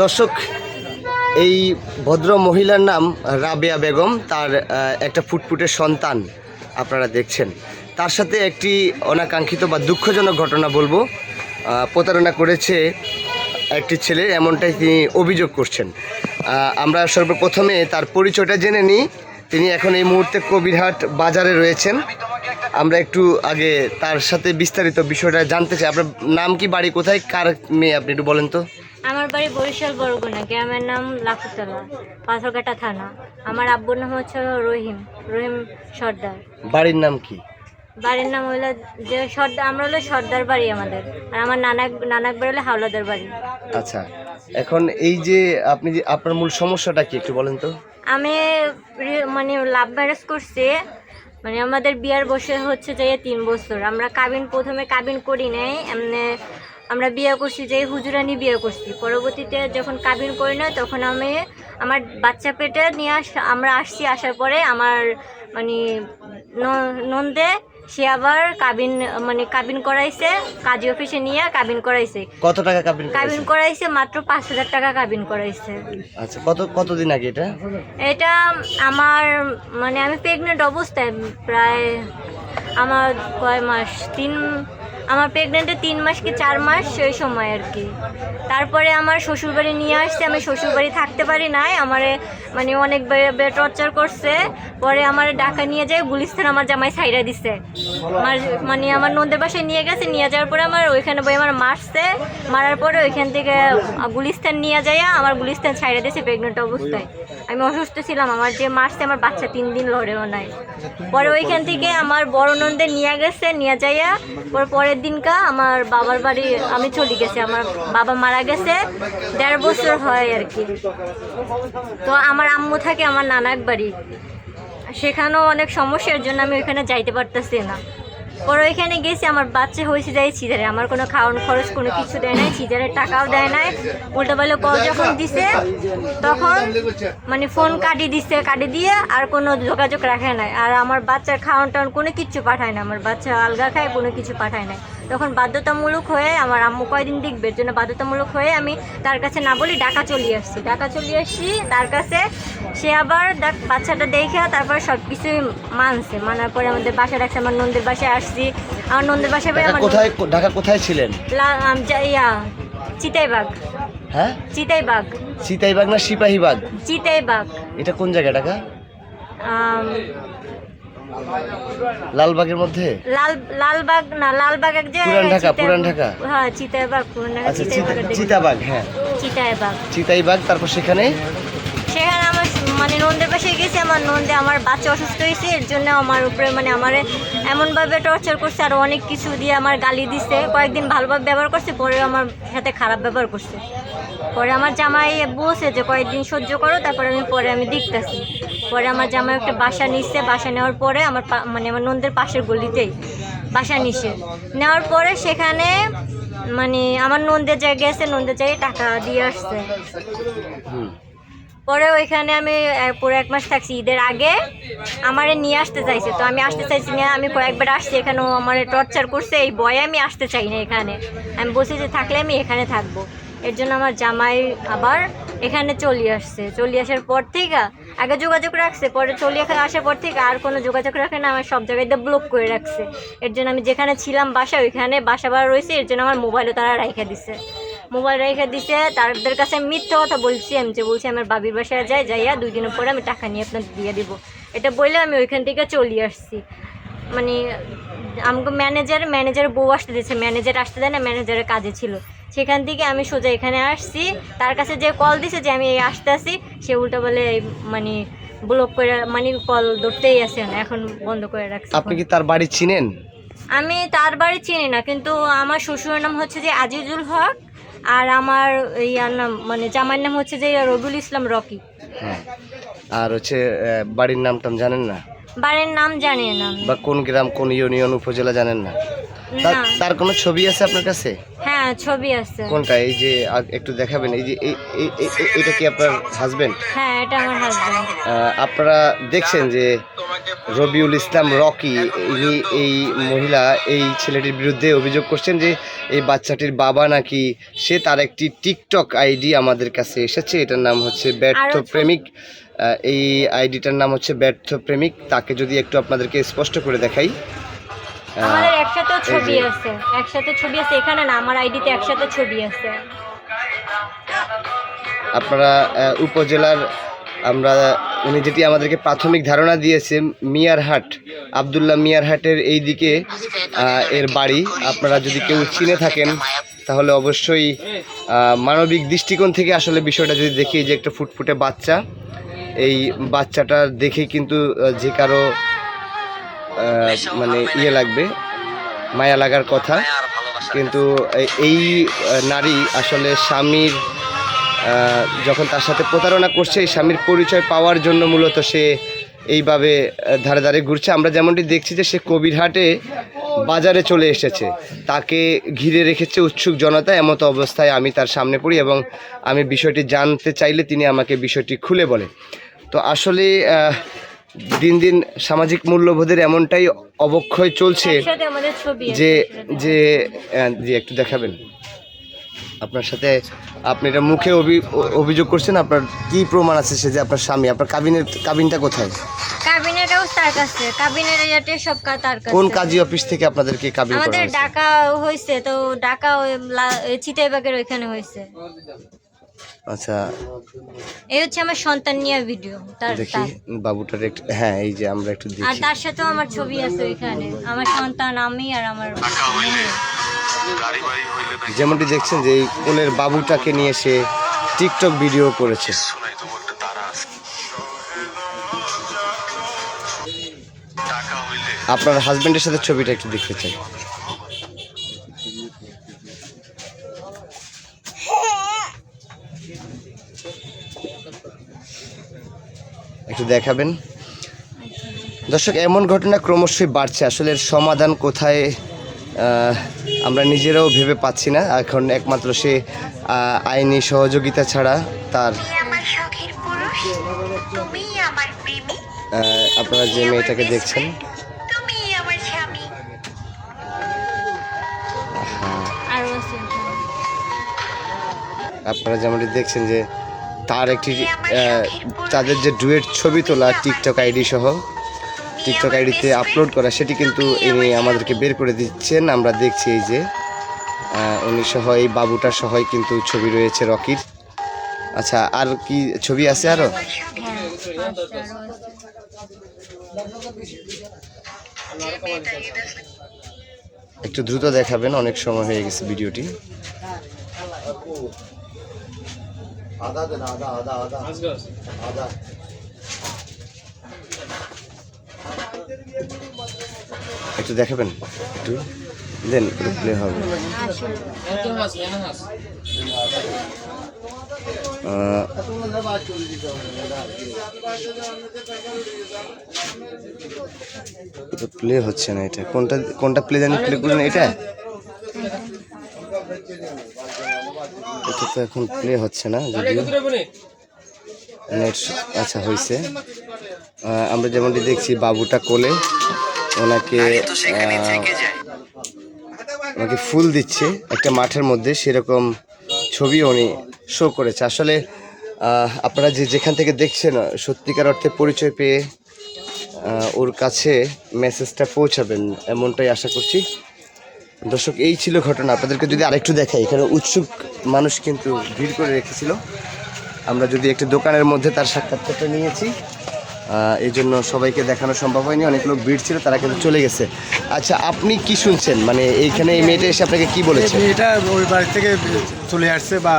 দর্শক, এই ভদ্র মহিলার নাম রাবেয়া বেগম, তার একটা ফুটফুটে সন্তান আপনারা দেখছেন। তার সাথে একটি অনাকাঙ্ক্ষিত বা দুঃখজনক ঘটনা বলব। প্রতারণা করেছে একটি ছেলে, এমনটাই তিনি অভিযোগ করছেন। আমরা সর্বপ্রথমে তার পরিচয়টা জেনে নিই। তিনি এখন এই মুহূর্তে কবিরহাট বাজারে রয়েছেন। আমরা একটু আগে তার সাথে বিস্তারিত বিষয়টা জানতে চাই। আপনার নাম কি বাড়ি কোথায় কার মেয়ে আপনি একটু বলেন তো। আমার বাড়ি বরিশাল বরগুনা। গ্রামের নাম লাখুতলা পাথরঘাটা থানা। আমার আব্বুর নাম হচ্ছে রহিম রহিম সর্দার। বাড়ির নাম কি? বাড়ির নাম হইল যে সর্দার আমরা হলো সর্দার বাড়ি আমাদের। আর আমার নানাক নানাক বাড়ি হলো হাওলাদার বাড়ি। আচ্ছা এখন এই যে আপনি যে আপনার মূল সমস্যাটা কি একটু বলেন তো? আমি মানে লাভ ম্যারেজ করছি মানে আমাদের বিয়ার বসে হচ্ছে যে তিন বছর। আমরা কাবিন প্রথমে কাবিন করি নাই এমনি আমরা বিয়ে করছি যে হুজুরানি বিয়ে করছি। পরবর্তীতে যখন কাবিন করি না তখন আমি আমার বাচ্চা পেটে নিয়ে আস আমরা আসছি আসার পরে আমার মানে নন্দে সে আবার কাবিন মানে কাবিন করাইছে কাজী অফিসে নিয়ে কাবিন করাইছে। কত টাকা কাবিন কাবিন করাইছে মাত্র পাঁচ হাজার টাকা কাবিন করাইছে। আচ্ছা কত কতদিন আগে এটা? এটা আমার মানে আমি প্রেগনেন্ট অবস্থায় প্রায় আমার কয় মাস তিন আমার প্রেগনেন্টে তিন মাস কি চার মাস, সেই সময় আর কি। তারপরে আমার শ্বশুরবাড়ি নিয়ে আসছে, আমি শ্বশুরবাড়ি থাকতে পারি নাই, আমার মানে অনেক টর্চার করছে। পরে আমার ঢাকা নিয়ে যায়, গুলিস্তান আমার জামাই সাইরা দিছে। আমার মানে আমার নন্দের বাসায় নিয়ে গেছে, নিয়ে যাওয়ার পরে আমার ওইখানে বই আমার মারছে। মারার পরে ওইখান থেকে গুলিস্তান নিয়ে যায় আমার গুলিস্তান ছাইড়া দিয়েছে প্রেগনেন্ট অবস্থায়। আমি অসুস্থ ছিলাম, আমার যে মারছে, আমার বাচ্চা তিন দিন লড়েও নাই। পরে ওইখান থেকে আমার বড় নন্দে নিয়ে গেছে, নিয়ে যাইয়া, পর দিনকা আমার বাবার বাড়ি আমি চলে গেছি, আমার বাবা মারা গেছে, দেড় বছর হয় আর কি। তো আমার আম্মু থাকে আমার নানাক বাড়ি। সেখানেও অনেক সমস্যার জন্য আমি ওইখানে যাইতে পারতেছি না। পরে ওইখানে গেছি আমার বাচ্চা হয়েছে যাই সিজারে। আমার কোনো খাওয়ান খরচ কোনো কিছু দেয় নাই সিজারের টাকাও দেয় নাই। উল্টো পাল্টা কল যখন দিছে তখন মানে ফোন কাটি দিছে কাটি দিয়ে আর কোনো যোগাযোগ রাখে নাই। আর আমার বাচ্চার খাওয়ান টাওয়ান কোনো কিছু পাঠায় না আমার বাচ্চা আলগা খায় কোনো কিছু পাঠায় নাই। তখন বাধ্যতামূলক হয়ে আমার আম্মু কয়দিন দেখবে? জন্য বাধ্যতামূলক হয়ে আমি তার কাছে না বলি ডাকা চলে আসছি। ডাকা চলে আসছি তার কাছে সে আবার দেখ বাচ্চাটা দেখে তারপর সব কিছুই মানছে। মানার পরে আমাদের বাসায় রাখছে আমার নন্দের বাসায় আসছি। আমার নন্দের বাসায় আমার কোথায় ঢাকা কোথায় ছিলেন? ইয়া চিতাইবাগ। হ্যাঁ? চিতাইবাগ। সীতাইবাগ না সিপাহীবাগ? চিতাইবাগ। এটা কোন জায়গা ঢাকা? লালবাগের মধ্যে? লাল লালবাগ না লালবাগ এক জায়গায় পুরান ঢাকা, চিতাইবাগ- পুরান ঢাকা। হ্যাঁ চিতাইবাগ পুরান ঢাকা চিতাইবাগ চিতা- চিতাইবাগের দিকে। চিতাবাগ হ্যাঁ। চিতাইবাগ। চিতাইবাগ তারপর সেখানে? সেখানে আমার মানে নন্দের পাশে গেছি, আমার নন্দে আমার বাচ্চা অসুস্থ হয়েছে, এর জন্য আমার উপরে মানে আমার এমনভাবে টর্চার করছে, আর অনেক কিছু দিয়ে আমার গালি দিছে। কয়েকদিন ভালোভাবে ব্যবহার করছে, পরে আমার সাথে খারাপ ব্যবহার করছে। পরে আমার জামাই বসে যে, কয়েকদিন সহ্য করো, তারপরে আমি পরে আমি দেখতেছি। পরে আমার জামাই একটা বাসা নিচ্ছে বাসা নেওয়ার পরে আমার মানে আমার নন্দের পাশের গলিতেই বাসা নিছে। নেওয়ার পরে সেখানে মানে আমার নন্দের জায়গায় আছে নন্দের জায়গায় টাকা দিয়ে আসছে। পরে ওইখানে আমি পুরো এক মাস থাকছি। ঈদের আগে আমারে নিয়ে আসতে চাইছে। তো আমি আসতে চাইছি না, আমি কয়েকবার আসছি। এখানেও আমার টর্চার করছে, এই বয়ে আমি আসতে চাই না এখানে। আমি বলছি যে থাকলে আমি এখানে থাকব। এর জন্য আমার জামাই আবার এখানে চলে আসছে। চলে আসার পর থেকে আগে যোগাযোগ রাখছে, পরে চলে এখানে আসার পর থেকে আর কোনো যোগাযোগ রাখে না, আমার সব জায়গায় ব্লক করে রাখছে। এর জন্য আমি যেখানে ছিলাম বাসা ওইখানে বাসা ভাড়া রয়েছে, এর জন্য আমার মোবাইলও তারা রেখে দিছে। মোবাইল রেখে দিছে তাদের কাছে আমি মিথ্যা কথা বলছি আমি যে বলছি আমার বাবির বাসায় যাই যাইয়া দুই দিনের পরে আমি টাকা নিয়ে আপনার দিয়ে দিব। এটা বলে আমি ওইখান থেকে চলে আসছি। মানে আমাকে ম্যানেজার ম্যানেজার বউ আসতে দিয়েছে ম্যানেজার আসতে দেয় না ম্যানেজারের কাজে ছিল। সেখান থেকে আমি সোজা এখানে আসছি তার কাছে যে কল দিছে যে আমি এই আসতে আসি সে উল্টো বলে এই মানে ব্লক করে মানে কল ধরতেই আসে না এখন বন্ধ করে রাখছে আপনি কি তার বাড়ি চিনেন? আমি তার বাড়ি চিনি না কিন্তু আমার শ্বশুরের নাম হচ্ছে যে আজিজুল হক। আর আমার ইয়ার নাম মানে জামাইয়ের নাম হচ্ছে যে রবিউল ইসলাম রকি। হ্যাঁ। আর হচ্ছে বাড়ির নাম টাম জানেন না? বাড়ির নাম জানি না। বা কোন গ্রাম কোন ইউনিয়ন উপজেলা জানেন না? তার কোনো ছবি আছে আপনার কাছে? হ্যাঁ ছবি আছে। কোনটা? এই যে একটু দেখাবেন। এই যে এটা কি আপনার হাজবেন্ড হ্যাঁ এটা আমার হাজব্যান্ড আপনারা দেখছেন যে রবিউল ইসলাম রকি ইনি এই মহিলা এই ছেলেটির বিরুদ্ধে অভিযোগ করছেন যে এই বাচ্চাটির বাবা নাকি সে তার একটি টিকটক আইডি আমাদের কাছে এসেছে। এটার নাম হচ্ছে ব্যর্থ প্রেমিক। এই আইডিটার নাম হচ্ছে ব্যর্থ প্রেমিক। তাকে যদি একটু আপনাদেরকে স্পষ্ট করে দেখাই। আমাদের একসাথে ছবি আছে একসাথে ছবি আছে এখানে না আমার আইডিতে একসাথে ছবি আছে। আপনারা উপজেলার আমরা উনি যেটি আমাদেরকে প্রাথমিক ধারণা দিয়েছে মিয়ারহাট আবদুল্লাহ মিয়ারহাটের এই দিকে এর বাড়ি। আপনারা যদি কেউ চিনে থাকেন তাহলে অবশ্যই মানবিক দৃষ্টিকোণ থেকে আসলে বিষয়টা যদি দেখি যে একটা ফুটফুটে বাচ্চা এই বাচ্চাটা দেখে কিন্তু যে কারও মানে ইয়ে লাগবে মায়া লাগার কথা। কিন্তু এই নারী আসলে স্বামীর যখন তার সাথে প্রতারণা করছে এই স্বামীর পরিচয় পাওয়ার জন্য মূলত সে এইভাবে ধারে ধারে ঘুরছে। আমরা যেমনটি দেখছি যে সে কবিরহাটে বাজারে চলে এসেছে। তাকে ঘিরে রেখেছে উৎসুক জনতা এমতো অবস্থায় আমি তার সামনে পড়ি এবং আমি বিষয়টি জানতে চাইলে তিনি আমাকে বিষয়টি খুলে বলে তো আসলে দিন দিন সামাজিক মূল্যবোধের এমনটাই অবক্ষয় চলছে আছে যে যে একটু দেখাবেন। আপনার সাথে আপনি এটা মুখে অভি- অভিযোগ করছেন আপনার কি প্রমাণ আছে সে যে আপনার স্বামী? আপনার কাবিনের কাবিনটা কোথায়? কাবিনের কাগজ তার কাছে কাবিনের ইয়াতে সব কা তার কাছে। কোন কাজী অফিস থেকে আপনাদেরকে কাবিন আমাদের ডাকা হয়েছে তো ওই চিতাইবাগের ওইখানে হয়েছে আচ্ছা। এই হচ্ছে আমার সন্তান নিয়ে ভিডিও তার দেখি বাবুটার একটু হ্যাঁ এই যে আমরা একটু আর তার সাথেও আমার ছবি আছে ওইখানে আমার সন্তান আমি আর আমার যেমনটি দেখছেন যে এই কোলের বাবুটাকে নিয়ে সে টিকটক ভিডিও করেছে। আপনার হাজবেন্ডের সাথে ছবিটা একটু দেখতে চাই। একটু দেখাবেন। দর্শক এমন ঘটনা ক্রমশই বাড়ছে। আসলে এর সমাধান কোথায় আমরা নিজেরাও ভেবে পাচ্ছি না। এখন একমাত্র সে আইনি সহযোগিতা ছাড়া তার তুমি আমার শখের পুরুষ। তুমি আমার প্রেমিক আহ, আপনারা যে মেয়েটাকে দেখছেন। আপনারা যেমনটি দেখছেন যে তার একটি তাদের যে ডুয়েট ছবি তোলা টিকটক আইডি সহ, টিকটক আইডিতে আপলোড করা, সেটি কিন্তু ইনি আমাদেরকে বের করে দিচ্ছেন। আমরা দেখছি এই যে উনি সহ, এই বাবুটা সহই কিন্তু ছবি রয়েছে রকির। আচ্ছা আর কি ছবি আছে আরও। একটু দ্রুত দেখাবেন, অনেক সময় হয়ে গেছে ভিডিওটি। একটু দেখাবেন? একটু দেন প্লে হবে। প্লে হচ্ছে না এটা। কোনটা কোনটা প্লে জানি প্লে করুন এটা? এটা তো এখন প্লে হচ্ছে না যদিও। নেট আচ্ছা হয়েছে আমরা যেমনটি দেখছি বাবুটা কোলে ওনাকে ওনাকে ফুল দিচ্ছে একটা মাঠের মধ্যে সেরকম ছবি উনি শো করেছে। আসলে আপনারা যে যেখান থেকে দেখছেন সত্যিকার অর্থে পরিচয় পেয়ে ওর কাছে মেসেজটা পৌঁছাবেন এমনটাই আশা করছি। দর্শক, এই ছিল ঘটনা। আপনাদেরকে যদি আরেকটু দেখাই, এখানে উৎসুক মানুষ কিন্তু ভিড় করে রেখেছিল। আমরা যদি একটি দোকানের মধ্যে তার সাক্ষাৎকারটা নিয়েছি এই জন্য সবাইকে দেখানো সম্ভব হয়নি। অনেক লোক ভিড় ছিল, তারা কিন্তু চলে গেছে। আচ্ছা আপনি কি শুনছেন? মানে এইখানে এই মেয়েটা এসে আপনাকে কি বলেছে? এটা ওই বাড়ি থেকে চলে আসছে বা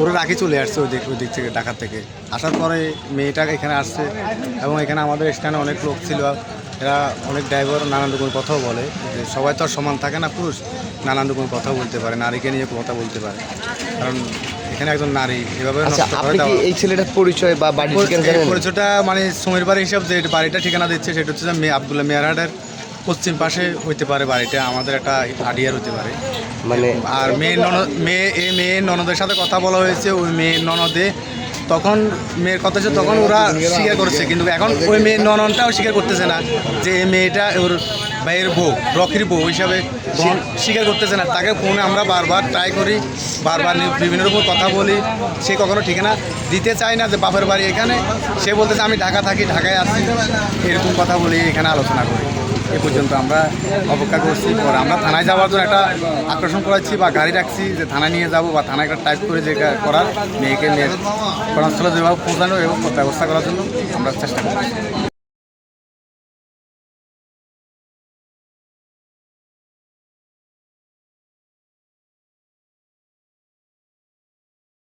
ওর আগে চলে আসছে ওই দিক ওই দিক থেকে, ঢাকা থেকে। আসার পরে মেয়েটা এখানে আসছে এবং এখানে আমাদের স্থানে অনেক লোক ছিল। এরা অনেক ড্রাইভার নানান রকম কথাও বলে যে সবাই তো আর সমান থাকে না পুরুষ নানান রকম কথা বলতে পারে নারীকে নিয়ে কথা বলতে পারে। কারণ এখানে একজন নারী এভাবে আচ্ছা এই ছেলেটার পরিচয় বা পরিচয়টা মানে সময়ের বাড়ি হিসাব যে বাড়িটা ঠিকানা দিচ্ছে সেটা হচ্ছে যে আবদুল্লাহ মিয়ারহাটের পশ্চিম পাশে হইতে পারে বাড়িটা আমাদের একটা আডিয়ার হতে পারে। মানে আর মেয়ে ননদ মেয়ে এই মেয়ে ননদের সাথে কথা বলা হয়েছে ওই মেয়ে ননদে তখন মেয়ের কথা হচ্ছে তখন ওরা স্বীকার করেছে, কিন্তু এখন ওই মেয়ের ননদটাও স্বীকার করতেছে না যে এই মেয়েটা ওর ভাইয়ের বউ, রকির বউ হিসাবে স্বীকার করতেছে না। তাকে ফোনে আমরা বারবার ট্রাই করি, বারবার বিভিন্ন রকম কথা বলি, সে কখনো ঠিকানা দিতে চায় না যে বাপের বাড়ি এখানে। সে বলতেছে, আমি ঢাকা থাকি, ঢাকায় আসি। এরকম কথা বলি, এখানে আলোচনা করি। এ পর্যন্ত আমরা অপেক্ষা করছি। পরে আমরা থানায় যাওয়ার জন্য একটা আকর্ষণ করাচ্ছি বা গাড়ি রাখছি যে থানায় নিয়ে যাব বা থানায় একটা টাইপ করে যে করার, মেয়েকে মেয়ের ঘটনাস্থলে যেভাবে পৌঁছানো এবং ব্যবস্থা করার জন্য আমরা চেষ্টা করছি।